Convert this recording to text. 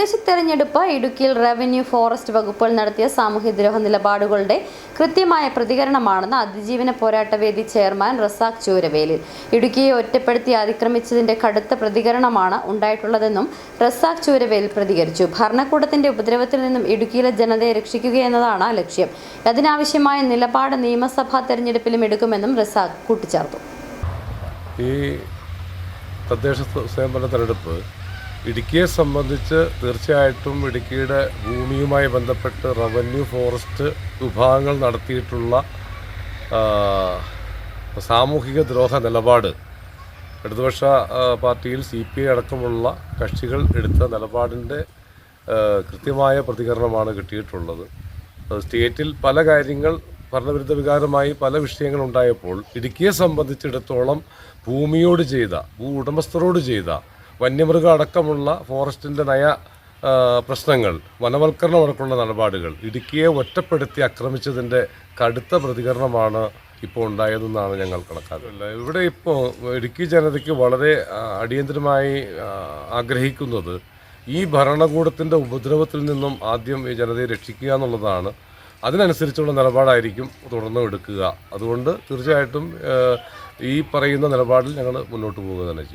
തദ്ദേശ തെരഞ്ഞെടുപ്പ് ഇടുക്കിയിൽ റവന്യൂ ഫോറസ്റ്റ് വകുപ്പുകൾ നടത്തിയ സാമൂഹ്യദ്രോഹ നിലപാടുകളുടെ കൃത്യമായ പ്രതികരണമാണെന്ന് അതിജീവന പോരാട്ട വേദി ചെയർമാൻ റസാഖ് ചൂരവേലിൽ. ഇടുക്കിയെ ഒറ്റപ്പെടുത്തി അതിക്രമിച്ചതിന്റെ കടുത്ത പ്രതികരണമാണ് ഉണ്ടായിട്ടുള്ളതെന്നും റസാഖ് ചൂരവേലിൽ പ്രതികരിച്ചു. ഭരണകൂടത്തിന്റെ ഉപദ്രവത്തിൽ നിന്നും ഇടുക്കിയിലെ ജനതയെ രക്ഷിക്കുക എന്നതാണ് ലക്ഷ്യം. അതിനാവശ്യമായ നിലപാട് നിയമസഭാ തെരഞ്ഞെടുപ്പിലും എടുക്കുമെന്നും റസാഖ് കൂട്ടിച്ചേർത്തു. ഈ തദ്ദേശ സ്വയംഭരണ തെരഞ്ഞെടുപ്പ് ഇടുക്കിയെ സംബന്ധിച്ച് തീർച്ചയായിട്ടും ഇടുക്കിയുടെ ഭൂമിയുമായി ബന്ധപ്പെട്ട് റവന്യൂ ഫോറസ്റ്റ് വിഭാഗങ്ങൾ നടത്തിയിട്ടുള്ള സാമൂഹിക ദ്രോഹ നിലപാട് ഇടതുപക്ഷ പാർട്ടിയിൽ സി പി ഐ അടക്കമുള്ള കക്ഷികൾ എടുത്ത നിലപാടിന്റെ കൃത്യമായ പ്രതികരണമാണ് കിട്ടിയിട്ടുള്ളത്. സ്റ്റേറ്റിൽ പല കാര്യങ്ങൾ ഭരണവിരുദ്ധ വികാരമായി പല വിഷയങ്ങൾ ഉണ്ടായപ്പോൾ ഇടുക്കിയെ സംബന്ധിച്ചിടത്തോളം ഭൂമിയോട് ചെയ്ത ഭൂ ഉടമസ്ഥരോട് ചെയ്ത വന്യമൃഗ അടക്കമുള്ള ഫോറസ്റ്റിന്റെ നയ പ്രശ്നങ്ങൾ വനവൽക്കരണം അടക്കമുള്ള നിലപാടുകൾ ഇടുക്കിയെ ഒറ്റപ്പെടുത്തി ആക്രമിച്ചതിന്റെ കടുത്ത പ്രതികരണമാണ് ഇപ്പോൾ ഉണ്ടായതെന്നാണ് ഞങ്ങൾ കണക്കാക്കുന്നത്. ഇവിടെ ഇപ്പോൾ ഇടുക്കി ജനതയ്ക്ക് വളരെ അടിയന്തരമായി ആഗ്രഹിക്കുന്നത് ഈ ഭരണകൂടത്തിന്റെ ഉപദ്രവത്തിൽ നിന്നും ആദ്യം ഈ ജനതയെ രക്ഷിക്കുക എന്നുള്ളതാണ്. അതിനനുസരിച്ചുള്ള നിലപാടായിരിക്കും തുടർന്ന് എടുക്കുക. അതുകൊണ്ട് തീർച്ചയായിട്ടും ഈ പറയുന്ന നിലപാടിൽ ഞങ്ങൾ മുന്നോട്ട് പോവുക തന്നെ ചെയ്യും.